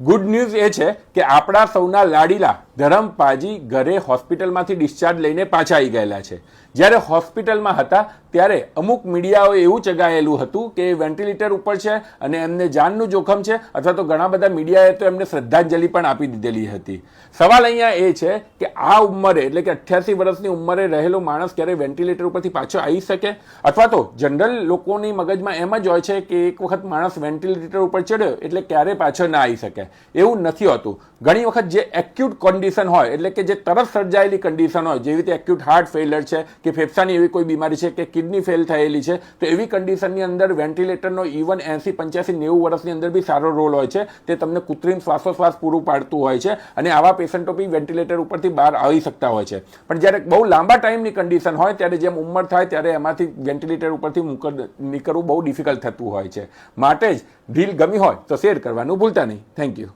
Good news એ છે કે આપણા સૌના લાડીલા ધરમ પાજી ઘરે હોસ્પિટલમાંથી ડિસ્ચાર્જ લઈને પાછા આવી ગયેલા છે. જ્યારે હોસ્પિટલમાં હતા, ત્યારે અમુક મીડિયાઓએ એવું ચગાયેલું હતું કે વેન્ટિલેટર ઉપર છે અને એમને જાનનું જોખમ છે, અથવા તો ઘણા બધા મીડિયાએ તો એમને શ્રદ્ધાંજલિ પણ આપી દીધેલી હતી. સવાલ અહીંયા એ છે કે આ ઉંમરે, એટલે કે અઠ્યાસી વર્ષની ઉંમરે રહેલો માણસ ક્યારે વેન્ટિલેટર ઉપરથી પાછો આવી શકે? અથવા તો જનરલ લોકોની મગજમાં એમ જ હોય છે કે એક વખત માણસ વેન્ટિલેટર ઉપર ચડ્યો, એટલે ક્યારે પાછો ના આવી શકે? એવું નથી હોતું. ઘણી વખત જે એક્યુટ કન્ડિશન હોય, એટલે કે જે તરત સર્જાયેલી કન્ડિશન હોય, જેવી રીતે એક્યુટ હાર્ટ ફેલર છે, કે ફેફસાની એવી કોઈ બીમારી છે, કે કિડની ફેલ થયેલી છે, તો એવી કન્ડિશનની અંદર વેન્ટિલેટરનો ઇવન એંસી પંચ્યાસી નેવું વર્ષની અંદર બી સારો રોલ હોય છે. તે તમને કૃત્રિમ શ્વાસોશ્વાસ પૂરું પાડતું હોય છે અને આવા પેશન્ટો બી વેન્ટિલેટર ઉપરથી બહાર આવી શકતા હોય છે. પણ જ્યારે બહુ લાંબા ટાઈમની કન્ડિશન હોય, ત્યારે જેમ ઉંમર થાય, ત્યારે એમાંથી વેન્ટિલેટર ઉપરથી નીકળવું બહુ ડિફિકલ્ટ થતું હોય છે. માટે જ ડીલ ગમી હોય તો શેર કરવાનું ભૂલતા નહીં. Thank you